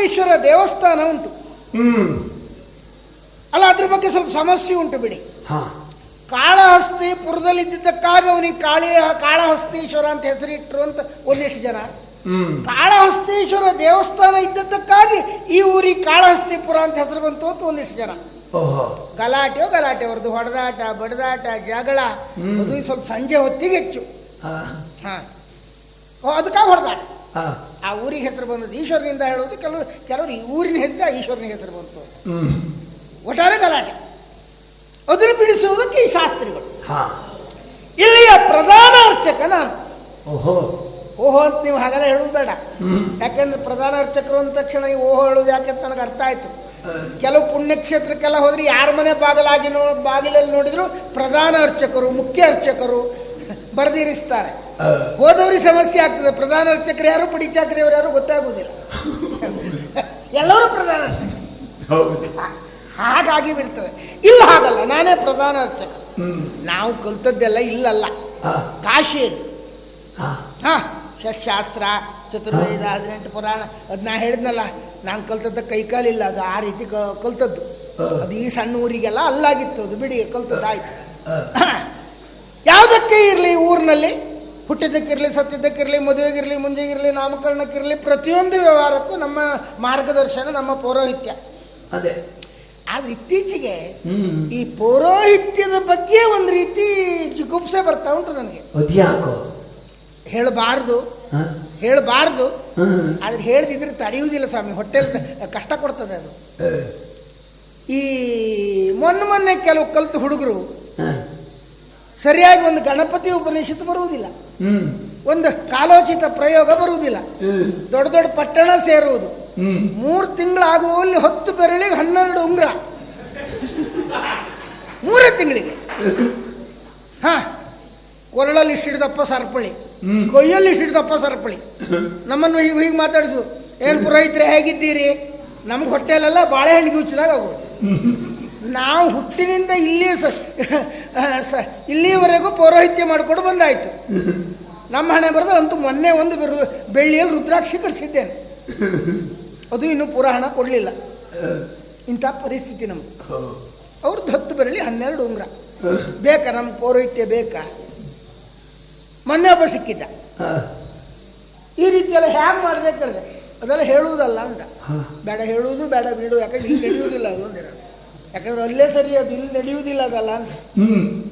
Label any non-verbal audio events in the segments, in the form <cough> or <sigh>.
ಕಾಳಹಸ್ತೀಶ್ವರ ದೇವಸ್ಥಾನ ಉಂಟು. ಹ್ಮ್. ಅಲ್ಲ ಅದ್ರ ಬಗ್ಗೆ ಸ್ವಲ್ಪ ಸಮಸ್ಯೆ ಉಂಟು ಬಿಡಿ. ಹಾ. ಕಾಳಹಸ್ತಿಪುರದಲ್ಲಿ ಇದ್ದಿದ್ದಕ್ಕಾಗಿ ಅವನಿಗೆ ಕಾಳಿ ಕಾಳಹಸ್ತೀಶ್ವರ ಅಂತ ಹೆಸರಿಟ್ರು ಅಂತ ಒಂದಿಷ್ಟು ಜನ. ಕಾಳಹಸ್ತೀಶ್ವರ ದೇವಸ್ಥಾನ ಇದ್ದದ್ದಕ್ಕಾಗಿ ಈ ಊರಿಗೆ ಕಾಳಹಸ್ತಿಪುರ ಅಂತ ಹೆಸರು ಬಂತು ಅಂತ ಒಂದಿಷ್ಟು ಜನ. ಗಲಾಟೆ ಗಲಾಟೆಯೋ ಗಲಾಟೆ ಅವ್ರದ್ದು ಹೊಡೆದಾಟ ಬಡದಾಟ ಜಗಳ. ಅದು ಸ್ವಲ್ಪ ಸಂಜೆ ಹೊತ್ತಿಗೆ ಹೆಚ್ಚು. ಹಾ. ಅದಕ್ಕಾಗಿ ಹೊಡೆದಾಟ. ಆ ಊರಿಗೆ ಹೆಸರು ಬಂದದ್ದು ಈಶ್ವರನಿಂದ ಹೇಳೋದು ಕೆಲವರು ಕೆಲವರು ಈ ಊರಿನ ಹೆದ್ದ ಈಶ್ವರನ ಹೆಸರು ಬಂತು. ಒಟ್ಟಾರೆ ಗಲಾಟೆ. ಅದನ್ನು ಬಿಡಿಸುವುದಕ್ಕೆ ಈ ಶಾಸ್ತ್ರಿಗಳು. ಹಾ. ಇಲ್ಲಿಯ ಪ್ರಧಾನ ಅರ್ಚಕ ನಾನು ಓಹೋ. ಓಹೋ ಅಂತ ನೀವು ಹಾಗೆಲ್ಲ ಹೇಳುದು ಬೇಡ. ಯಾಕಂದ್ರೆ ಪ್ರಧಾನ ಅರ್ಚಕರು ಅಂದ ತಕ್ಷಣ ಈ ಓಹೋ ಹೇಳೋದು ಯಾಕೆ ಅಂತ ನನಗೆ ಅರ್ಥ ಆಯ್ತು. ಕೆಲವು ಪುಣ್ಯಕ್ಷೇತ್ರಕ್ಕೆಲ್ಲ ಹೋದ್ರೆ ಯಾರ ಮನೆ ಬಾಗಿಲಾಗಿ ನೋ ಬಾಗಿಲಲ್ಲಿ ನೋಡಿದ್ರು ಪ್ರಧಾನ ಅರ್ಚಕರು ಮುಖ್ಯ ಅರ್ಚಕರು ಬರೆದಿರಿಸ್ತಾರೆ. ಹೋದವ್ರಿಗೆ ಸಮಸ್ಯೆ ಆಗ್ತದೆ. ಪ್ರಧಾನ ಅರ್ಚಕರು ಯಾರು ಪಡಿ ಚಾಕ್ರಿಯವರು ಯಾರು ಗೊತ್ತಾಗುವುದಿಲ್ಲ ಎಲ್ಲರೂ ಪ್ರಧಾನ ಹಾಗಾಗಿ ಬಿಡ್ತದೆ ಇಲ್ಲ ಹಾಗಲ್ಲ ನಾನೇ ಪ್ರಧಾನ ಅರ್ಚಕ. ನಾವು ಕಲ್ತದ್ದೆಲ್ಲ ಇಲ್ಲಲ್ಲ. ಕಾಶಿಯಲ್ಲಿ. ಹಾ. ಷಟ್ಶಾಸ್ತ್ರ ಚತುರ್ವೇದ ಹದಿನೆಂಟು ಪುರಾಣ ಅದು ನಾ ಹೇಳಿದ್ನಲ್ಲ ನಾನು ಕಲ್ತದ್ದ ಕೈಕಾಲಿಲ್ಲ ಅದು ಆ ರೀತಿ ಕಲ್ತದ್ದು. ಅದು ಈ ಸಣ್ಣ ಊರಿಗೆಲ್ಲ ಅಲ್ಲಾಗಿತ್ತು ಅದು ಬಿಡಿ ಕಲ್ತದ್ದು ಆಯ್ತು ಯಾವುದಕ್ಕೆ ಇರಲಿ ಊರಿನಲ್ಲಿ? ಹುಟ್ಟಿದ್ದಕ್ಕಿರಲಿ ಸತ್ತಿದ್ದಕ್ಕಿರಲಿ ಮದುವೆಗಿರಲಿ ಮುಂಜೆಗಿರಲಿ ನಾಮಕರಣಕ್ಕಿರಲಿ ಪ್ರತಿಯೊಂದು ವ್ಯವಹಾರಕ್ಕೂ ನಮ್ಮ ಮಾರ್ಗದರ್ಶನ ನಮ್ಮ ಪೌರೋಹಿತ್ಯ. ಅದೇ. ಆದ್ರೆ ಇತ್ತೀಚೆಗೆ ಈ ಪೌರೋಹಿತ್ಯದ ಬಗ್ಗೆ ಒಂದು ರೀತಿ ಜಿಗುಪ್ಸೆ ಬರ್ತಾ ಉಂಟು ನನಗೆ. ಅದ್ಯಾಕೋ ಹೇಳಬಾರ್ದು. ಹೇಳಬಾರ್ದು. ಆದ್ರೆ ಹೇಳ್ದಿದ್ರೆ ತಡೆಯುವುದಿಲ್ಲ ಸ್ವಾಮಿ ಹೊಟ್ಟೆಲ್ ಕಷ್ಟ ಕೊಡ್ತದೆ ಅದು. ಈ ಮೊನ್ನೆ ಮೊನ್ನೆ ಕೆಲವು ಕಲ್ತು ಹುಡುಗರು. ಸರಿಯಾಗಿ ಒಂದು ಗಣಪತಿ ಉಪನಿಷತ್ತು ಬರುವುದಿಲ್ಲ. ಒಂದು ಕಾಲೋಚಿತ ಪ್ರಯೋಗ ಬರುವುದಿಲ್ಲ. ದೊಡ್ಡ ದೊಡ್ಡ ಪಟ್ಟಣ ಸೇರುವುದು. ಮೂರ್ ತಿಂಗಳಾಗುವಲ್ಲಿ ಹತ್ತು ಬೆರಳಿಗೆ ಹನ್ನೆರಡು ಉಂಗ್ರ. ಮೂರೇ ತಿಂಗಳಿಗೆ. ಹಾ. ಕೊರಳಲ್ಲಿ ಇಷ್ಟಿಡ್ದಪ್ಪ ಸರ್ಪಳಿ. ಕೊಯ್ಯಲ್ಲಿ ಇಷ್ಟಿಡ್ದಪ್ಪ ಸರ್ಪಳಿ. ನಮ್ಮನ್ನು ಹೀಗೆ ಹೀಗೆ ಮಾತಾಡಿಸು. ಏನು ಪುರೋಹಿತ್ರೆ ಹೇಗಿದ್ದೀರಿ? ನಮ್ಗೆ ಹೊಟ್ಟೆಲೆಲ್ಲ ಬಾಳೆಹಣ್ಣಿಗೆ ಉಚ್ಚಿದಾಗ ಆಗೋದು. ನಾವು ಹುಟ್ಟಿನಿಂದ ಇಲ್ಲಿ ಸ ಇಲ್ಲಿಯವರೆಗೂ ಪೌರೋಹಿತ್ಯ ಮಾಡಿಕೊಂಡು ಬಂದಾಯ್ತು. ನಮ್ಮ ಹಣೆ ಬರೆದ್ರೆ ಅಂತೂ ಮೊನ್ನೆ ಒಂದು ಬಿರು- ಬೆಳ್ಳಿಯಲ್ಲಿ ರುದ್ರಾಕ್ಷಿ ಕಳಿಸಿದ್ದೇನೆ ಅದು ಇನ್ನೂ ಪೂರ ಹಣ ಕೊಡಲಿಲ್ಲ. ಇಂಥ ಪರಿಸ್ಥಿತಿ ನಮ್ಗೆ ಅವ್ರದ್ದು ಹತ್ತು ಬರಲಿ ಹನ್ನೆರಡು ಉಂಗ್ರ. ಬೇಕಾ ನಮ್ಗೆ ಪೌರೋಹಿತ್ಯ ಬೇಕಾ? ಮೊನ್ನೆ ಒಬ್ಬ ಸಿಕ್ಕಿದ್ದ. ಈ ರೀತಿಯೆಲ್ಲ ಹ್ಯಾಂಗೆ ಮಾಡ್ದೆ ಕೇಳಿದೆ. ಅದೆಲ್ಲ ಹೇಳುವುದಲ್ಲ ಅಂತ. ಬೇಡ ಹೇಳುವುದು ಬೇಡ ಬಿಡು ಯಾಕಂದ್ರೆ ಇಲ್ಲಿ ನಡೆಯುವುದಿಲ್ಲ ಅದು ಒಂದಿರ ಯಾಕಂದ್ರೆ ಅಲ್ಲೇ ಸರಿ ಅದು ಇಲ್ಲಿ ನಡೆಯುವುದಿಲ್ಲ ಅದಲ್ಲ. ಅಂತ ಹ್ಮ್.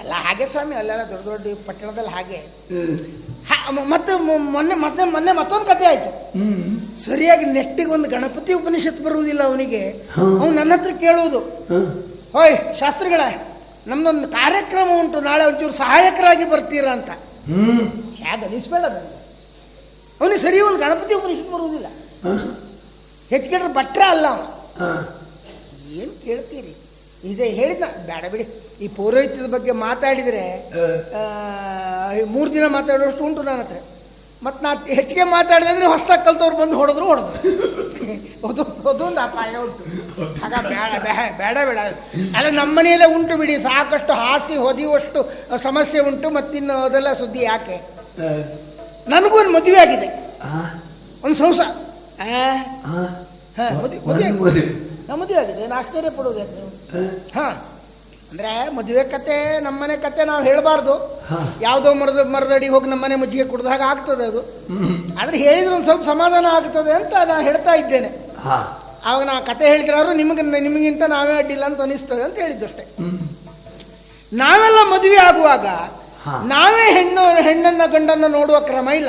ಎಲ್ಲ ಹಾಗೆ ಸ್ವಾಮಿ ಅಲ್ಲೆಲ್ಲ ದೊಡ್ಡ ದೊಡ್ಡ ಪಟ್ಟಣದಲ್ಲಿ ಹಾಗೆ. ಮತ್ತೆ ಮೊನ್ನೆ ಮತ್ತೆ ಮೊನ್ನೆ ಮತ್ತೊಂದು ಕತೆ ಆಯ್ತು. ಸರಿಯಾಗಿ ನೆಟ್ಟಿಗೆ ಒಂದು ಗಣಪತಿ ಉಪನಿಷತ್ ಬರುವುದಿಲ್ಲ ಅವನಿಗೆ. ಅವ್ನು ಅವನು ನನ್ನ ಹತ್ರ ಕೇಳುವುದು. ಹೋಯ್ ಶಾಸ್ತ್ರಿಗಳೇ ನಮ್ದೊಂದು ಕಾರ್ಯಕ್ರಮ ಉಂಟು ನಾಳೆ ಒಂಚೂರು ಸಹಾಯಕರಾಗಿ ಬರ್ತೀರಾ ಅಂತ. ಹ್ಮ್. ಹೇಗೆ ಅನಿಸ್ಬೇಡ ನನಗೆ. ಅವನಿಗೆ ಸರಿ ಒಂದು ಗಣಪತಿ ಉಪನಿಷತ್ ಬರುವುದಿಲ್ಲ. ಹೆಚ್ಚು ಕೇಳಿದ್ರೆ ಭಟ್ರ ಅಲ್ಲ ಅವ ಹಾ. ಏನು ಕೇಳ್ತೀರಿ? ಇದೇ ಹೇಳಿದ ಬೇಡ ಬಿಡಿ. ಈ ಪೌರೋಹಿತ್ಯದ ಬಗ್ಗೆ ಮಾತಾಡಿದರೆ ಮೂರು ದಿನ ಮಾತಾಡೋಷ್ಟು ಉಂಟು ನನ್ನ ಹತ್ರ. ಮತ್ತು ನಾ ಹೆಚ್ಚಿಗೆ ಮಾತಾಡಿದೆ ಅಂದರೆ ಹೊಸ್ದಾಗಿ ಕಲ್ತವ್ರು ಬಂದು ಹೊಡೆದ್ರು ಹೊಡೆದ್ರು ಅದು ಅದೊಂದು ಅಪಾಯ ಉಂಟು. ಆಗ ಬೇಡ ಬೇಡ ಬೇಡ ಬೇಡ. ಅಲ್ಲ ನಮ್ಮ ಮನೆಯಲ್ಲೇ ಉಂಟು ಬಿಡಿ. ಸಾಕಷ್ಟು ಹಾಸಿ ಹೊದಿಯುವಷ್ಟು ಸಮಸ್ಯೆ ಉಂಟು ಮತ್ತಿನ್ನು ಅದೆಲ್ಲ ಸುದ್ದಿ ಯಾಕೆ? ನನಗೂ ಒಂದು ಮದುವೆ ಆಗಿದೆ ಒಂದು ಸಂಸಾರ. ಹಾಂ ಮದುವೆ ಮದುವೆ. ಮದುವೆ. ನಾ ಮದುವೆ ಆಗಿದೆ ಏನು ಆಶ್ಚರ್ಯ ಪಡೋದು ಯಾಕೆ ನೀವು? ಹಾ. ಅಂದ್ರೆ ಮದುವೆ ಕತೆ ನಮ್ಮನೆ ಕತೆ ನಾವು ಹೇಳಬಾರ್ದು. ಯಾವುದೋ ಮರದ ಮರದಡಿ ಹೋಗಿ ನಮ್ಮನೆ ಮಜ್ಜಿಗೆ ಹಾಗೆ ಆಗ್ತದೆ ಅದು. ಆದ್ರೆ ಹೇಳಿದ್ರೆ ಒಂದು ಸ್ವಲ್ಪ ಸಮಾಧಾನ ಆಗ್ತದೆ ಅಂತ ನಾನು ಹೇಳ್ತಾ ಇದ್ದೇನೆ. ಆವಾಗ ನಾ ಕತೆ ಹೇಳ್ತಿರಾರು ನಿಮಗೆ ನಿಮಗಿಂತ ನಾವೇ ಅಡ್ಡಿಲ್ಲ ಅಂತ ಅನಿಸ್ತದೆ ಅಂತ ಹೇಳಿದ್ದಷ್ಟೇ. ನಾವೆಲ್ಲ ಮದುವೆ ಆಗುವಾಗ ನಾವೇ ಹೆಣ್ಣು ಹೆಣ್ಣನ್ನ ಗಂಡನ್ನ ನೋಡುವ ಕ್ರಮ ಇಲ್ಲ.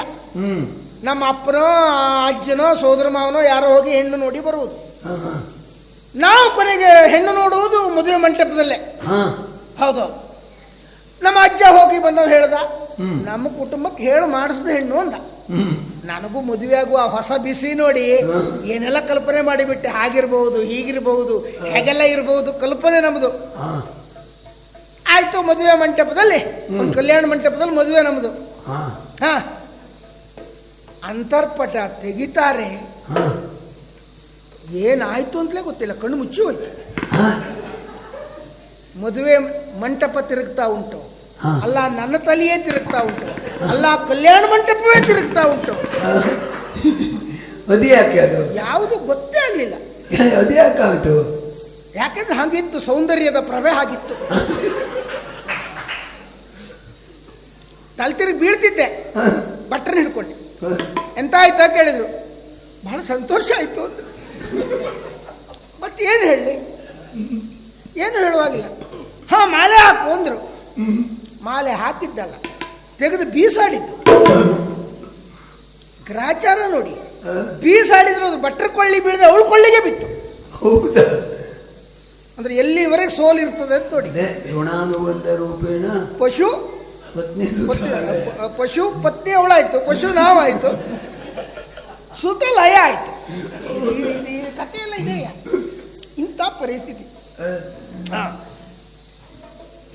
ನಮ್ಮ ಅಪ್ಪನೋ ಅಜ್ಜನೋ ಸೋದರ ಮಾವನೋ ಯಾರೋ ಹೋಗಿ ಹೆಣ್ಣು ನೋಡಿ ಬರುವುದು. ನಾವು ಕೊನೆಗೆ ಹೆಣ್ಣು ನೋಡುವುದು ಮದುವೆ ಮಂಟಪದಲ್ಲೇ. ಹಾ. ಹೌದು. ನಮ್ಮ ಅಜ್ಜ ಹೋಗಿ ಬಂದು ಹೇಳ್ದ. ನಮ್ಮ ಕುಟುಂಬಕ್ಕೆ ಹೇಳು ಮಾಡಿಸ್ದ ಹೆಣ್ಣು ಅಂದ. ನನಗೂ ಮದುವೆ ಆಗುವ ಹೊಸ ಬಿಸಿ ನೋಡಿ ಏನೆಲ್ಲ ಕಲ್ಪನೆ ಮಾಡಿಬಿಟ್ಟೆ ಹಾಗಿರ್ಬಹುದು ಹೀಗಿರಬಹುದು ಹೇಗೆಲ್ಲ ಇರಬಹುದು ಕಲ್ಪನೆ ನಮ್ದು. ಹಾ. ಆಯ್ತು ಮದುವೆ ಮಂಟಪದಲ್ಲಿ ಒಂದು ಕಲ್ಯಾಣ ಮಂಟಪದಲ್ಲಿ ಮದುವೆ ನಮ್ಮದು ಹ. ಅಂತರ್ಪಟ ತೆಗಿತಾರೆ. ಏನಾಯ್ತು ಅಂತಲೇ ಗೊತ್ತಿಲ್ಲ. ಕಣ್ಣು ಮುಚ್ಚಿ ಹೋಯ್ತು. ಮದುವೆ ಮಂಟಪ ತಿರುಗ್ತಾ ಉಂಟು. ಅಲ್ಲ ನನ್ನ ತಲೆಯೇ ತಿರುಗ್ತಾ ಉಂಟು. ಅಲ್ಲ ಕಲ್ಯಾಣ ಮಂಟಪವೇ ತಿರುಗ್ತಾ ಉಂಟು. ಅದು ಯಾಕೆ ಅದು? ಯಾವುದು ಗೊತ್ತೇ ಆಗಲಿಲ್ಲ. ಅದು ಯಾಕಂದ್ರೆ ಹಾಗಿತ್ತು ಸೌಂದರ್ಯದ ಪ್ರಭೆ ಆಗಿತ್ತು. ತಲೆ ತಿರುಗಿ ಬೀಳ್ತಿದ್ದೆ. ಹಾ, ಹಿಡ್ಕೊಂಡು. ಎಂತ ಆಯ್ತಾ ಕೇಳಿದ್ರು. ಬಹಳ ಸಂತೋಷ ಆಯ್ತು ಅಂದ್ರು ಏನು ಹೇಳಿ? ಏನು ಹೇಳುವಾಗಿಲ್ಲ. ಹಾ ಮಾಲೆ ಹಾಕು ಅಂದ್ರು. ಮಾಲೆ ಹಾಕಿದ್ದಲ್ಲ. ತೆಗೆದು ಬೀಸಾಡಿದ್ದು. ಗ್ರಾಚಾರ ನೋಡಿ. ಬೀಸಾಡಿದ್ರೆ ಅದು ಬಟ್ಟರ್ ಕೊಳ್ಳಿ ಬೀಳದೆ ಅವಳು ಕೊಳ್ಳಿಗೆ ಬಿತ್ತು. ಹೌದಾ? ಅಂದ್ರೆ ಎಲ್ಲಿವರೆಗೆ ಸೋಲ್ ಇರ್ತದೆ ಅಂತ ನೋಡಿ. ಋಣಾನುಬಂಧ ರೂಪೇಣ ಪಶು ಪತ್ನಿ ಪಶು ಪತ್ನಿ ಅವಳಾಯ್ತು ಪಶು ನಾವಾಯ್ತು. ಸುತ ಲಯ ಆಯ್ತು. ಇದು ಇದು- ಇದು- ಇದು ಕಥೆ ಎಲ್ಲ ಇದೆಯಾ? ಇಂಥ ಪರಿಸ್ಥಿತಿ.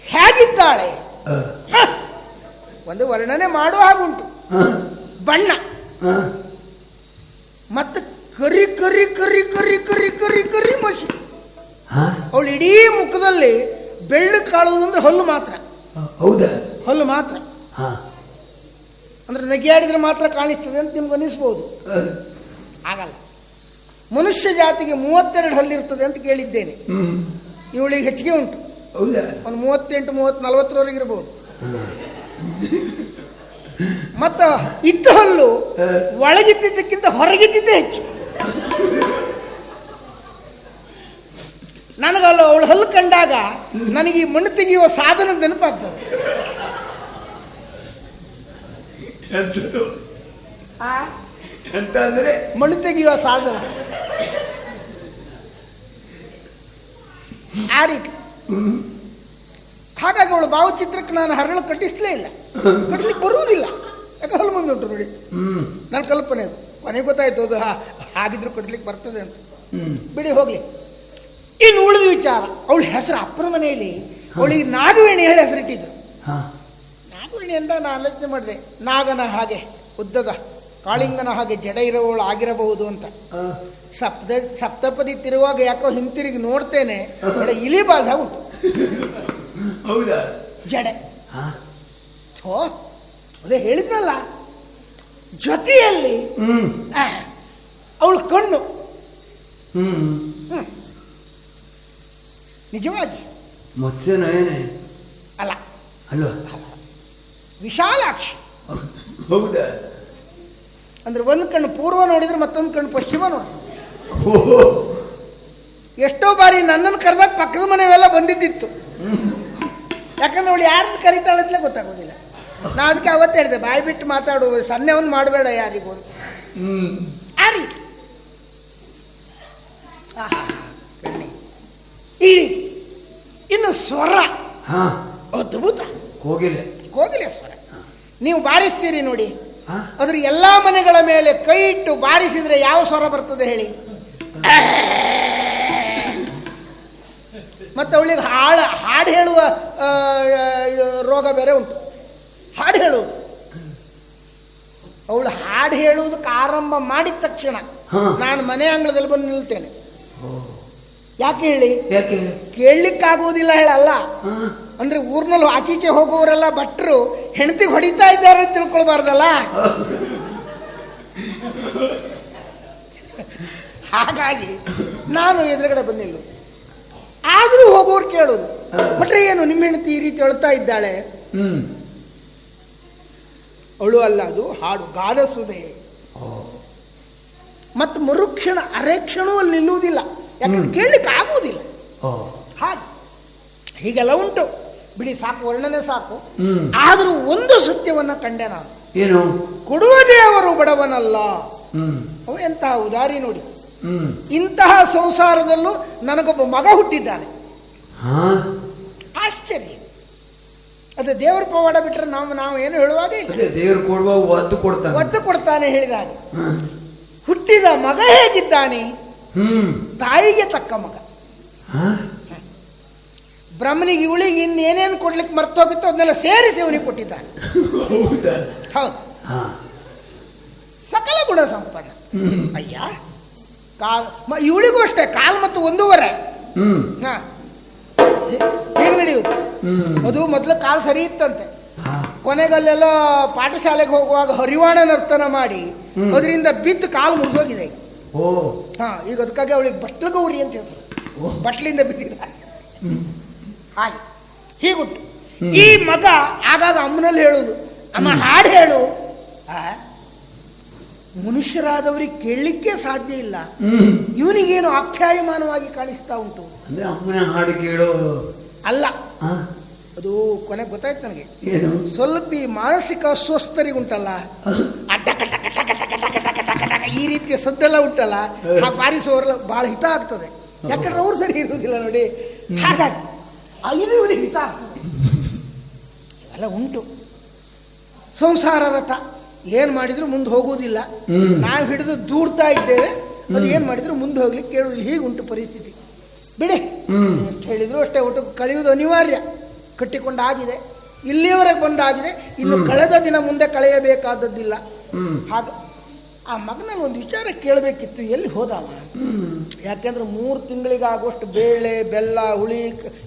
ಹೇಗಿದ್ದಾಳೆ? ಹ! ಒಂದು ವರ್ಣನೆ ಮಾಡುವ ಹಾಗುಂಟು. ಬಣ್ಣ. ಮತ್ತೆ ಕರಿ ಕರಿ ಕರಿ ಕರಿ ಕರಿ ಕರಿ ಕರಿ ಮಸಿ. ಅವಳು ಇಡೀ ಮುಖದಲ್ಲಿ ಬೆಳ್ಳು ಕಾಳುವುದು ಅಂದ್ರೆ ಹಲ್ಲು ಮಾತ್ರ. ಹೌದಾ? ಹಲ್ಲು ಮಾತ್ರ. ಅಂದ್ರೆ ನಗೆಯಾಡಿದ್ರೆ ಮಾತ್ರ ಕಾಣಿಸ್ತದೆ ಅಂತ ನಿಮ್ಗೆ ಅನಿಸ್ಬೋದು. ಆಗಲ್ಲ. ಮನುಷ್ಯ ಜಾತಿಗೆ ಮೂವತ್ತೆರಡು ಹಲ್ಲಿರ್ತದೆ ಅಂತ ಕೇಳಿದ್ದೇನೆ. ಇವಳಿಗೆ ಹೆಚ್ಚಿಗೆ ಉಂಟು. ಒಂದು ಮೂವತ್ತೆಂಟು ಮೂವತ್ತು ನಲವತ್ತರವರೆಗೆ ಇರಬಹುದು ಮತ್ತ ಇದ್ದ ಹಲ್ಲು. ಒಳಗಿದ್ದಕ್ಕಿಂತ ಹೊರಗಿದ್ದಿದ್ದೇ ಹೆಚ್ಚು. ನನಗಲ್ಲ ಅವಳು ಹಲ್ಲು ಕಂಡಾಗ ನನಗೆ ಈ ಮಣ್ಣು ತೆಗೆಯುವ ಸಾಧನ ನೆನಪಾಗ್ತದೆ. ಎಂತದು? ಆ? ಎಂತ ಅಂದ್ರೆ ಮಣ್ಣು ತೆಗೆಯುವ ಸಾಧನ. ಆ ರೀತಿ. ಹಾಗಾಗಿ ಅವಳು ಭಾವಚಿತ್ರಕ್ಕೆ ನಾನು ಹರಳು ಕಟ್ಟಿಸ್ಲೇ ಇಲ್ಲ. ಕಟ್ಟಲಿಕ್ಕೆ ಬರುವುದಿಲ್ಲ. ಯಾಕೆ ಹಲ್ಲು ಮುಂದೆ ಉಂಟು ನೋಡಿ. ನನ್ನ ಕಲ್ಪನೆ ಅದು. ಕೊನೆಗೆ ಗೊತ್ತಾಯ್ತು ಅದು ಹಾ- ಹಾಗಿದ್ರು ಕಟ್ಟಲಿಕ್ಕೆ ಬರ್ತದೆ ಅಂತ. ಬಿಡಿ ಹೋಗ್ಲಿ. ಇನ್ನು ಉಳಿದ ವಿಚಾರ. ಅವಳ ಹೆಸರು ಅಪ್ಪನ ಮನೆಯಲ್ಲಿ. ಅವಳಿಗೆ ನಾಗವೇಣಿ ಹೇಳಿ ಹೆಸರಿಟ್ಟಿದ್ರು. ನಾಗವೇಣಿ ಅಂತ ನಾನು ಆಲೋಚನೆ ಮಾಡಿದೆ. ನಾಗನ ಹಾಗೆ ಉದ್ದದ. ಕಾಳಿಂಗನ ಹಾಗೆ ಜಡ ಇರೋವಳು ಆಗಿರಬಹುದು ಅಂತ. ಸಪ್ತ ಸಪ್ತಪದಿ ತಿರುವಾಗ ಯಾಕೋ ಹಿಂತಿರುಗಿ ನೋಡ್ತೇನೆ ಒಳ್ಳೆ ಇಲಿ ಬಾಧ ಉಂಟು. ಹೌದಾ? ಜಡೆ. ಥೋ ಅದೇ ಹೇಳಿದ್ನಲ್ಲ ಜೊತೆಯಲ್ಲಿ ಅವಳು ಕಣ್ಣು. ನಿಜವಾಗಿ? ಅಲ್ಲ. ಅಲ್ವಾ? ವಿಶಾಲಾಕ್ಷಿ. ಹೌದಾ? ಅಂದ್ರೆ ಒಂದು ಕಣ್ಣು ಪೂರ್ವ ನೋಡಿದ್ರೆ ಮತ್ತೊಂದು ಕಣ್ಣು ಪಶ್ಚಿಮ ನೋಡಿ ಎಷ್ಟೋ ಬಾರಿ ನನ್ನನ್ನು ಕರೆದಾಗ ಪಕ್ಕದ ಮನೆಯವೆಲ್ಲ ಬಂದಿದ್ದಿತ್ತು. ಯಾಕಂದ್ರೆ ಅವಳು ಯಾರನ್ನು ಕರೀತಾಳೆ ಅಂತಲೇ ಗೊತ್ತಾಗೋದಿಲ್ಲ. ನಾ ಅದಕ್ಕೆ ಅವತ್ತು ಹೇಳಿದೆ ಬಾಯಿ ಬಿಟ್ಟು ಮಾತಾಡು ಸನ್ನೆವನ್ನು ಮಾಡಬೇಡ ಯಾರಿಗೂ ಅಂತ. ಆ ರೀತಿ. ಆಹಾ, ಕಣ್ಣಿ. ಈ ರೀತಿ. ಇನ್ನು ಸ್ವರ. ಹಾ. ಅದ್ಭುತ. ಕೋಗಿಲೆ. ಕೋಗಿಲೆ ಸ್ವರ. ನೀವು ಬಾರಿಸ್ತೀರಿ ನೋಡಿ. ಅದ್ರ ಎಲ್ಲಾ ಮನೆಗಳ ಮೇಲೆ ಕೈ ಇಟ್ಟು ಬಾರಿಸಿದ್ರೆ ಯಾವ ಸ್ವರ ಬರ್ತದೆ ಹೇಳಿ? ಮತ್ತೆ ಅವಳಿಗೆ ಹಾಳ ಹಾಡು ಹೇಳುವ ರೋಗ ಬೇರೆ ಉಂಟು. ಹಾಡು ಹೇಳು. ಅವಳು ಹಾಡು ಹೇಳುವುದಕ್ಕೆ ಆರಂಭ ಮಾಡಿದ ತಕ್ಷಣ. ನಾನು ಮನೆ ಅಂಗಳದಲ್ಲಿ ಬಂದು ನಿಲ್ತೇನೆ. ಯಾಕೆ ಹೇಳಿ? ಕೇಳಲಿಕ್ಕಾಗುವುದಿಲ್ಲ ಹೇಳಲ್ಲ. ಅಂದ್ರೆ ಊರ್ನಲ್ಲಿ ಆಚೀಚೆ ಹೋಗುವವರೆಲ್ಲ ಭಟ್ರು ಹೆಂಡತಿ ಹೊಡಿತಾ ಇದ್ದಾರೆ ಅಂತ ತಿಳ್ಕೊಳ್ಬಾರ್ದಲ್ಲ? ಹಾಗಾಗಿ ನಾನು ಎದುರುಗಡೆ ಬಂದಿಲ್ಲ. ಆದ್ರೂ ಹೋಗೋರು ಕೇಳೋದು. ಭಟ್ರೆ ಏನು ನಿಮ್ಮ ಹೆಂಡತಿ ಈ ರೀತಿ ಅಳ್ತಾ ಇದ್ದಾಳೆ? ಅಳು ಅಲ್ಲ ಅದು ಹಾಡು ಗಾದಸುದೆ ಮತ್ತೆ ಮರುಕ್ಷಣ ಅರೆಕ್ಷಣವೂ ಅಲ್ಲಿ ನಿಲ್ಲುವುದಿಲ್ಲ. ಯಾಕಂದ್ರೆ ಕೇಳಲಿಕ್ಕೆ ಆಗುವುದಿಲ್ಲ. ಹಾಗೆ ಹೀಗೆಲ್ಲ ಉಂಟು. ಬಿಡಿ ಸಾಕು ವರ್ಣನೆ ಸಾಕು. ಆದರೂ ಒಂದು ಸತ್ಯವನ್ನ ಕಂಡೆ ನಾನು. ಏನು? ಕೊಡುವ ದೇವರು ಬಡವನಲ್ಲ. ಎಂತಹ ಉದಾರಿ ನೋಡಿ. ಇಂತಹ ಸಂಸಾರದಲ್ಲೂ ನನಗೊಬ್ಬ ಮಗ ಹುಟ್ಟಿದ್ದಾನೆ. ಆಶ್ಚರ್ಯ. ಅದು ದೇವರ ಪವಾಡ ಬಿಟ್ಟರೆ ನಾವು ನಾವು ಏನು ಹೇಳುವಾಗ ಒತ್ತು ಕೊಡ್ತಾನೆ. ಹೇಳಿದಾಗ ಕೊಡ್ತಾನೆ ಹೇಳಿದ ಹಾಗೆ ಹುಟ್ಟಿದ ಮಗ ಹೇಗಿದ್ದಾನೆ? ತಾಯಿಗೆ ತಕ್ಕ ಮಗ. ಬ್ರಹ್ಮನಿಗೆ ಇವಳಿಗೆ ಇನ್ನೇನೇನು ಕೊಡ್ಲಿಕ್ಕೆ ಮರ್ತೋಗಿತ್ತು ಅದನ್ನೆಲ್ಲ ಸೇರಿಸಿ ಅವನಿಗೆ ಕೊಟ್ಟಿದ್ದಾನೆ. ಹೌದಾ? ಸಕಲ ಗುಣ ಸಂಪನ್ನ. ಅಯ್ಯ ಕಾಲ್ ಮ ಇವಳಿಗೂ ಅಷ್ಟೇ ಕಾಲ್ ಮತ್ತು ಒಂದೂವರೆ. ಹಾ. ಹೇಗೆ ನಡೆಯುವುದು ಅದು ಮೊದಲು ಕಾಲ್ ಸರಿ ಇತ್ತಂತೆ. ಕೊನೆಗಲ್ಲೆಲ್ಲ ಪಾಠಶಾಲೆಗೆ ಹೋಗುವಾಗ ಹರಿವಾಣ ನರ್ತನ ಮಾಡಿ ಅದರಿಂದ ಬಿದ್ದು ಕಾಲು ಮುರಿದೋಗಿದೆ. ಈಗ ಹಾ ಈಗ ಅದಕ್ಕಾಗಿ ಅವಳಿಗೆ ಬಟ್ಲ ಗೌರಿ ಅಂತ ಹೆಸರು. ಬಟ್ಲಿಂದ ಬಿದ್ದಿದ್ದಾರೆ ಹಾಗೆ ಹೀಗುಟ್ಟು ಈ ಮಗ ಆಗಾಗ ಅಮ್ಮನಲ್ಲಿ ಹೇಳೋದು ಅಮ್ಮ ಹಾಡು ಹೇಳು. ಮನುಷ್ಯರಾದವರಿಗೆ ಕೇಳಲಿಕ್ಕೆ ಸಾಧ್ಯ ಇಲ್ಲ. ಇವನಿಗೇನು ಆಖ್ಯಾಯಮಾನವಾಗಿ ಕಾಣಿಸ್ತಾ ಉಂಟು? ಅಂದ್ರೆ ಅಮ್ಮನ ಹಾಡು ಕೇಳೋ ಅಲ್ಲ. ಅದು ಕೊನೆ ಗೊತ್ತಾಯ್ತು ನನಗೆ. ಸ್ವಲ್ಪ ಈ ಮಾನಸಿಕ ಅಸ್ವಸ್ಥರಿಗುಂಟಲ್ಲ? ಈ ರೀತಿಯ ಸದ್ದೆಲ್ಲ ಉಂಟಲ್ಲ? ಬಾರಿಸುವವರೆಲ್ಲ ಬಹಳ ಹಿತ ಆಗ್ತದೆ. ಯಾಕಂದ್ರೆ ಅವ್ರು ಸರಿ ಇರುವುದಿಲ್ಲ ನೋಡಿ. ಹಾಗಾಗಿ ಇದು ಇವರಿಗೆ ಹಿತ ಆಗ್ತದೆ. ಇವೆಲ್ಲ ಉಂಟು. ಸಂಸಾರ ರಥ. ಏನ್ ಮಾಡಿದ್ರು ಮುಂದೆ ಹೋಗುವುದಿಲ್ಲ. ನಾವು ಹಿಡಿದು ದೂಡ್ತಾ ಇದ್ದೇವೆ. ಅದು ಏನು ಮಾಡಿದ್ರು ಮುಂದೆ ಹೋಗ್ಲಿಕ್ಕೆ ಕೇಳುವುದಿಲ್ಲ ಹೀಗೆ ಉಂಟು ಪರಿಸ್ಥಿತಿ. ಬಿಡಿ. ಎಷ್ಟು ಹೇಳಿದ್ರು ಅಷ್ಟೇ ಒಟ್ಟು ಕಳೆಯುವುದು ಅನಿವಾರ್ಯ. ಕಟ್ಟಿಕೊಂಡಾಗಿದೆ ಇಲ್ಲಿಯವರೆಗೆ ಬಂದಾಗಿದೆ. ಇನ್ನು ಕಳೆದ ದಿನ ಮುಂದೆ ಕಳೆಯಬೇಕಾದದ್ದಿಲ್ಲ. ಹಾಗ ಆ ಮಗನಲ್ಲಿ ಒಂದು ವಿಚಾರ ಕೇಳಬೇಕಿತ್ತು ಎಲ್ಲಿ ಹೋದಾವ? ಯಾಕೆಂದ್ರೆ ಮೂರು ತಿಂಗಳಿಗಾಗುವಷ್ಟು ಬೇಳೆ ಬೆಲ್ಲ ಹುಳಿ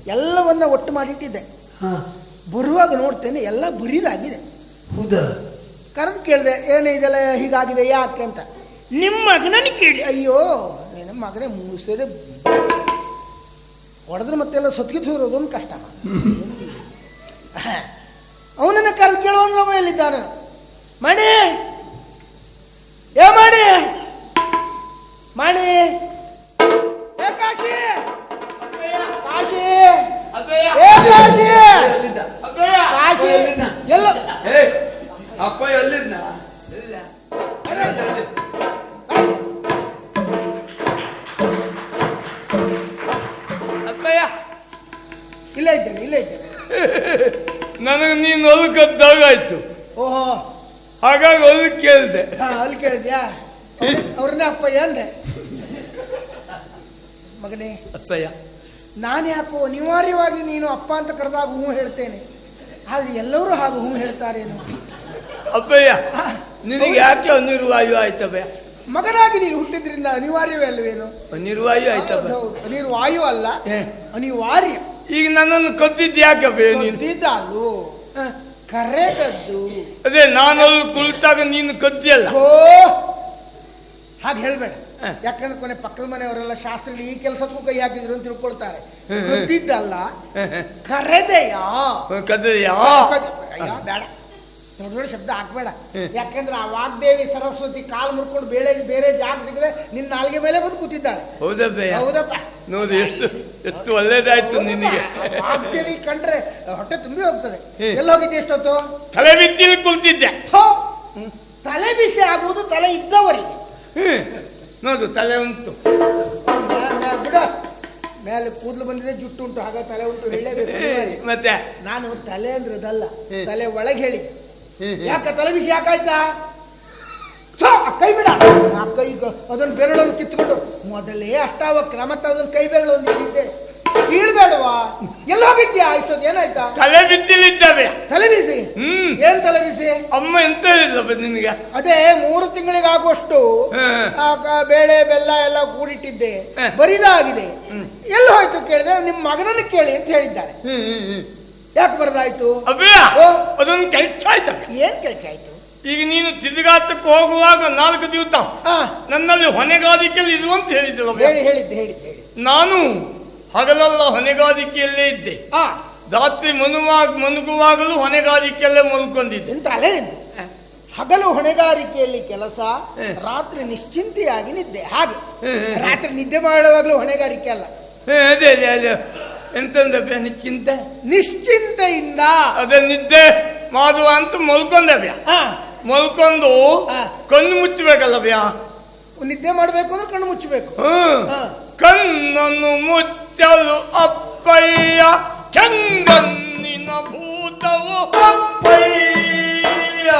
ಎಲ್ಲವನ್ನ ಒಟ್ಟು ಮಾಡಿಟ್ಟಿದ್ದೆ. ಹಾ. ಬರುವಾಗ ನೋಡ್ತೇನೆ ಎಲ್ಲ ಬರಿದಾಗಿದೆ. ಹೌದಾ? ಕರೆದು ಕೇಳಿದೆ ಏನೇ ಇದೆಲ್ಲ ಹೀಗಾಗಿದೆ ಯಾಕೆ ಅಂತ. ನಿಮ್ಮ ಮಗನನ್ನು ಕೇಳಿ. ಅಯ್ಯೋ ನಿನ್ನ ಮಗನೇ ಮುಗಿಸಿದ್ರೆ ಹೊಡೆದ್ರೆ ಮತ್ತೆಲ್ಲ ಸೊತ್ತಿಗೆ ಅದೊಂದು ಕಷ್ಟ. ಅವನನ್ನ ಕರೆದು ಕೇಳುವಂಗ ಎಲ್ಲಿದ್ದಾನೆ? ಮಣಿ ಏ ಮಾಡಿ ಮಾಡಿ ಅಪ್ಪಯ್ಯ ನಾನು ಯಾಕೋ ಅನಿವಾರ್ಯವಾಗಿ ನೀನು ಅಪ್ಪ ಅಂತ ಕರೆದಾಗ ಹ್ಞೂ ಹೇಳ್ತೇನೆ. ಆದ್ರೆ ಎಲ್ಲರೂ ಹಾಗೆ ಹ್ಞೂ ಹೇಳ್ತಾರೇನು? ಅಪ್ಪಯ್ಯ ನಿನಗೆ ಯಾಕೆ ಅನಿರ್ವಾಯು ಆಯ್ತವ್ಯ ಮಗನಾಗಿ ನೀನು ಹುಟ್ಟಿದ್ರಿಂದ ಅನಿವಾರ್ಯವೇ ಅಲ್ವೇನು? ಅನಿರ್ವಾಯು ಹೌದು. ಅನಿರ್ವಾಯು ಅಲ್ಲ. ಅನಿವಾರ್ಯ. ಈಗ ನನ್ನನ್ನು ಕದ್ದಿದ್ದು ಯಾಕೆ ಕರೆ ಕರೆದದ್ದು. ಅದೇ ನಾನಲ್ಲಿ ಕುಳಿತಾಗ ನೀನು ಕದ್ದಿಯಲ್ಲ. ಓ ಹಾಗೆ ಹೇಳ್ಬೇಡ. ಯಾಕಂದ್ರೆ ಕೊನೆ ಪಕ್ಕದ ಮನೆಯವರೆಲ್ಲ ಶಾಸ್ತ್ರಗಳು ಈ ಕೆಲಸಕ್ಕೂ ಕೈ ಹಾಕಿದ್ರು ಅಂತ ತಿಳ್ಕೊಳ್ತಾರೆ. ಕದ್ದಿದ್ದಲ್ಲ ಕರೆದೆಯಾ? ಕರೆದೆಯಾ? ಬೇಡ. ದೊಡ್ಡ ದೊಡ್ಡ ಶಬ್ದ ಹಾಕ್ಬೇಡ. ಯಾಕಂದ್ರೆ ಆ ವಾಗ್ದೇವಿ ಸರಸ್ವತಿ ಕಾಲ್ ಮುರ್ಕೊಂಡು ಬೇರೆ ಬೇರೆ ಜಾಗ ಸಿಗದೆ ನಿನ್ನ ನಾಲ್ಗೆ ಮೇಲೆ ಬಂದು ಕೂತಿದ್ದಾಳೆ. ಹೌದಪ್ಪ ಹೌದಪ್ಪ. ನೋಡಿ ಎಷ್ಟು ಎಷ್ಟು ಒಳ್ಳೇದಾಯ್ತು ನಿನಗೆ. ವಾಗ್ದೇವಿ ಕಂಡ್ರೆ ಹೊಟ್ಟೆ ತುಂಬಿ ಹೋಗ್ತದೆ. ಎಲ್ಲ ಹೋಗಿದ್ದೆ ಎಷ್ಟೊತ್ತು? ತಲೆ ಬಿದ್ದಿಲ್ಲಿ ಕುಳಿತಿದ್ದೆ. ತಲೆ ಬಿಸಿ ಆಗುವುದು ತಲೆ ಇದ್ದವರಿಗೆ. ನೋಡು ತಲೆ ಉಂಟು. ಬಿಡ. ಮೇಲೆ ಕೂದಲು ಬಂದಿದೆ ಜುಟ್ಟು ಉಂಟು. ಹಾಗ ತಲೆ ಉಂಟು ಹೇಳಲೇಬೇಕು. <laughs> ಮತ್ತೆ? ನಾನು ತಲೆ ಅಂದ್ರೆ ಅದಲ್ಲ ತಲೆ ಒಳಗೆ ಹೇಳಿ. ಯಾಕ ತಲೆ ಬಿಸಿ ಯಾಕಾಯ್ತಾ ಕೈ ಬಿಡ. ಆ ಕೈ ಅದನ್ ಅದನ್ನ ಬೆರಳನ್ನು ಕಿತ್ಕೊಂಡು ಮೊದಲೇ ಅಷ್ಟಾವ ಕ್ರಮ ಅದನ್ನ ಕೈ ಬೆರಳು ಒಂದು ಕೀಳ್ಬೇಡವಾ? ಎಲ್ಲ ಹೋಗಿದ್ಯಾ ಇಷ್ಟೊತ್ತು ಏನಾಯ್ತಾ? ತಲೆ ಬಿಸಿಲಿದ್ದಾವೆ ತಲೆ ಬಿಸಿ ಹ್ಮ್. ಏನ್ ತಲೆ ಬಿಸಿ ಅಮ್ಮ ಎಂತ ಹೇಳಿದಪ್ಪ ನಿನಗೆ? ಅದೇ ಮೂರು ತಿಂಗಳಿಗಾಗುವಷ್ಟು ಹ್ಮ್. ಆ ಕ- ಬೇಳೆ ಬೆಲ್ಲ ಎಲ್ಲ ಕೂಡಿಟ್ಟಿದ್ದೆ. ಹ್ಮ್. ಬರಿದಾಗಿದೆ. ಎಲ್ಲ ಹೋಯ್ತು ಕೇಳಿದೆ ನಿಮ್ಮ ಮಗನನ್ನು ಕೇಳಿ ಅಂತ ಹೇಳಿದ್ದಾಳೆ. ಯಾಕೆ ಬರದಾಯ್ತು? ಅಬ್ಬಯ್ಯ ಓ. ಅದೊಂದು ಕೆಲ್ಸ ಆಯ್ತು. ಏನ್ ಕೆಲ್ಸ ಆಯ್ತು? ಈಗ ನೀನು ತಿರುಗಾಟಕ್ಕೆ ಹೋಗುವಾಗ ನಾಲ್ಕು ದಿವಸ. ಆ ನನ್ನಲ್ಲಿ ಹೊನೆಗಾದಿಕೆಯಲ್ಲಿ ಇದು ಅಂತ ಹೇಳಿದ್ರು ಹೇಳಿ ಹೇಳಿದ್ದೆ ಹೇಳಿದ್ದೆ ಹೇಳಿ ನಾನು ಹಗಲೆಲ್ಲ ಹೊಣೆಗಾರಿಕೆಯಲ್ಲೇ ಇದ್ದೆ. ರಾತ್ರಿ ಮನುವಾಗ ಮನುಗುವಾಗಲೂ ಹೊಣೆಗಾರಿಕೆಯಲ್ಲೇ ಮಲ್ಕೊಂಡಿದ್ದೆ. ಅಂತ ಅಲೆ ಹಗಲು ಹೊಣೆಗಾರಿಕೆಯಲ್ಲಿ ಕೆಲಸ ರಾತ್ರಿ ನಿಶ್ಚಿಂತೆಯಾಗಿ ನಿದ್ದೆ. ಹಾಗೆ. ರಾತ್ರಿ ನಿದ್ದೆ ಮಾಡುವಾಗಲೂ ಹೊಣೆಗಾರಿಕೆ ಅಲ್ಲ. ಅದೇ ಅದೇ ಅದೇ. ಎಂತಂದವ್ಯ ನಿಶ್ಚಿಂತೆ? ನಿಶ್ಚಿಂತೆಯಿಂದ. ಅದೇ ನಿದ್ದೆ ಮಾಡುವ ಅಂತ ಮಲ್ಕೊಂಡವ್ಯ ಮಲ್ಕೊಂಡು. ಕಣ್ಣು ಮುಚ್ಚಬೇಕಲ್ಲವ್ಯ ನಿದ್ದೆ ಮಾಡಬೇಕು ಅಂದ್ರೆ ಕಣ್ಣು ಮುಚ್ಚಬೇಕು. ಕಣ್ಣನ್ನು ಹಾ. ಮುಚ್ಚಲು ಅಪ್ಪಯ್ಯ ಚಂಗನ್ನಿನ ಭೂತವು ಅಪ್ಪಯ್ಯ.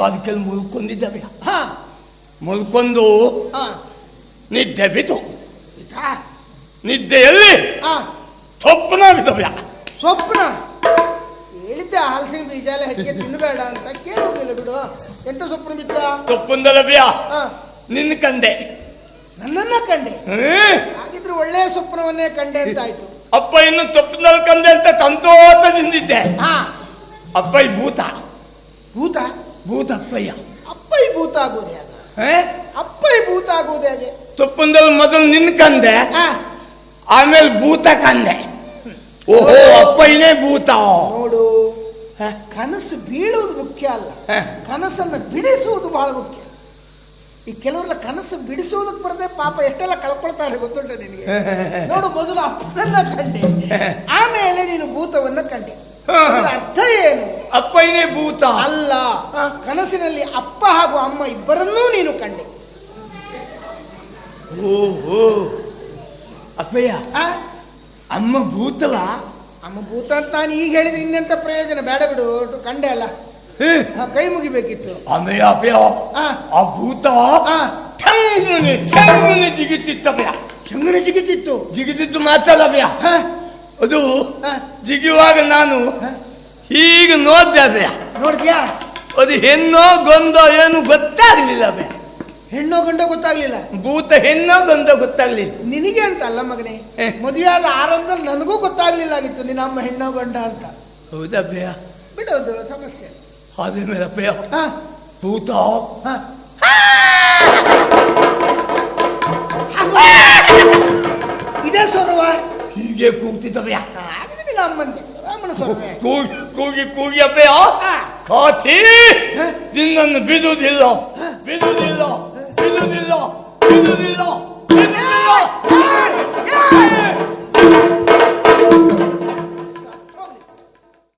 ಕೊನೆಗಾಲಕ್ಕೆಲ್ಲಿ ಮುಲ್ಕೊಂಡಿದ್ದೆ ಹಾ. ಮುಲ್ಕೊಂಡು ಹಾ. ನಿದ್ದೆ ಬಿತ್ತು? ನಿದ್ದೆಯಲ್ಲಿ ಸ್ವಪ್ನ ಬಿದ್ದವ್ಯ. ಸ್ವಪ್ನ? ಹೇಳಿದ್ದೆ ಹಲಸಿನ ಬೀಜ ಎಲ್ಲ ಹೆಚ್ಚಿಗೆ ತಿನ್ನಬೇಡ ಅಂತ ಕೇಳುವುದಿಲ್ಲ ಬಿಡು. ಎಂತ ಸ್ವಪ್ನ ಬಿದ್ದ ಸ್ವಪ್ನದಲ್ಲವ್ಯ ಹಾ. ನಿನ್ನ ಕಂದೆ. ನನ್ನನ್ನ ಕಂಡೆ? ಹಾಗಿದ್ರೆ ಒಳ್ಳೆಯ ಸ್ವಪ್ನವನ್ನೇ ಕಂಡೆ ಅಂತ ಆಯ್ತು. ಅಪ್ಪ ಇನ್ನು ಸ್ವಪ್ನದಲ್ಲಿ ಕಂದೆ ಅಂತ ಸಂತೋಷದಿಂದಿದ್ದೆ ಹಾ. ಅಪ್ಪ ಈ ಭೂತ. ಭೂತ? ಭೂತ ಅಪ್ಪಯ್ಯ ಅಪ್ಪ ಭೂತ ಆಗೋದೆ ಹೇಗೆ ಅಪ್ಪೈ ಭೂತ ಆಗೋದೆ ಹೇಗೆ ತುಪ್ಪಂದಲ್ಲಿ ಮೊದಲು ನಿನ್ ಕಂದೆ ಆಮೇಲೆ ಭೂತ ಕಂದೆ. ಓಹೋ ಅಪ್ಪಯ್ಯನೇ ಭೂತ. ನೋಡು ಕನಸು ಬೀಳೋದು ಮುಖ್ಯ ಅಲ್ಲ. ಕನಸನ್ನು ಬಿಡಿಸುವುದು ಬಹಳ ಮುಖ್ಯ. ಈ ಕೆಲವರೆಲ್ಲ ಕನಸು ಬಿಡಿಸುವುದಕ್ಕೆ ಬರದೆ ಪಾಪ ಎಷ್ಟೆಲ್ಲ ಕಳ್ಕೊಳ್ತಾರೆ ಗೊತ್ತುಂಟ ನಿನಗೆ? ನೋಡು ಮೊದಲು ಅಪ್ಪನನ್ನ ಕಂಡೆ. ಆಮೇಲೆ ನೀನು ಭೂತವನ್ನ ಕಂಡೆ. ಅದರ ಅರ್ಥ ಏನು? ಅಪ್ಪಯ್ಯನೇ ಭೂತ. ಅಲ್ಲ. ಕನಸಿನಲ್ಲಿ ಅಪ್ಪ ಹಾಗೂ ಅಮ್ಮ ಇಬ್ಬರನ್ನೂ ನೀನು ಕಂಡೆ. ಓಹೋ. ಅಪ್ಪಯ್ಯ? ಅಮ್ಮ ಭೂತವ? ಅಮ್ಮ ಭೂತ ಅಂತ ನಾನು ಈಗ ಹೇಳಿದ್ರೆ ಇನ್ನೆಂತ ಪ್ರಯೋಜನ? ಬೇಡ ಬಿಡು ಕಂಡೆ ಅಲ್ಲ. ಕೈ ಮುಗಿಬೇಕಿತ್ತು. ಅಮ್ಮಯ್ಯ ಅಪ್ಪಯ್ಯ ಆ. ಭೂತ ಆ. ಥಂಗುನೆ ಥಂಗುನೆ ಜಿಗಿತಿತ್ತಪ್ಪಯ್ಯ ಜಿಗಿತಿತ್ತು. ಜಿಗಿತಿದ್ದು ಮಾತಲ್ಲಪ್ಪಯ್ಯ ಹ, ಅದು ಹ, ಜಿಗಿಯುವಾಗ ನಾನು ಈಗ ಹೀಗೆ ನೋಡ್ದೆ ನೋಡಿದ್ಯಾ? ಅದು ಹೆಣ್ಣೋ ಗೊಂದೋ ಏನು ಗೊತ್ತಾಗ್ಲಿಲ್ಲ ಹೆಣ್ಣೋ ಗಂಡೋ ಗೊತ್ತಾಗ್ಲಿಲ್ಲ? ಭೂತ ಹೆಣ್ಣೋ ಗೊಂದೋ ಗೊತ್ತಾಗ್ಲಿಲ್ಲ. ನಿನಗೆ ಅಂತ ಅಲ್ಲ ಮಗನೇ ಏ. ಮದುವೆ ಆದ ಆರಂಭದಲ್ಲಿ ನನಗೂ ಗೊತ್ತಾಗ್ಲಿಲ್ಲ ಆಗಿತ್ತು ನಿನ್ನ ಅಮ್ಮ ಹೆಣ್ಣೋ ಗಂಡ ಅಂತ. ಹೌದಪ್ಪಯ್ಯ ಬಿಡೋದು ಸಮಸ್ಯೆ. ಅದೇ ಮೇಲೆ ಹ, ಭೂತ. ಹ. ಇದೇ ಸ್ವರವ? ಹೀಗೆ ಕೂಗ್ತಿದ್ದಾರೆ ನಮ್ಮ ಕೂಗಿ ಕೂಗಿ ಕೂಗಿ ಅಪ್ಪಯ್ಯ ಕಾಚಿ ನಿನ್ನನ್ನು ಬಿದುವುದಿಲ್ಲ ಬಿದುವುದಿಲ್ಲ ಬಿದುವುದಿಲ್ಲ ಬಿದುವುದಿಲ್ಲ ಬಿದುವುದಿಲ್ಲ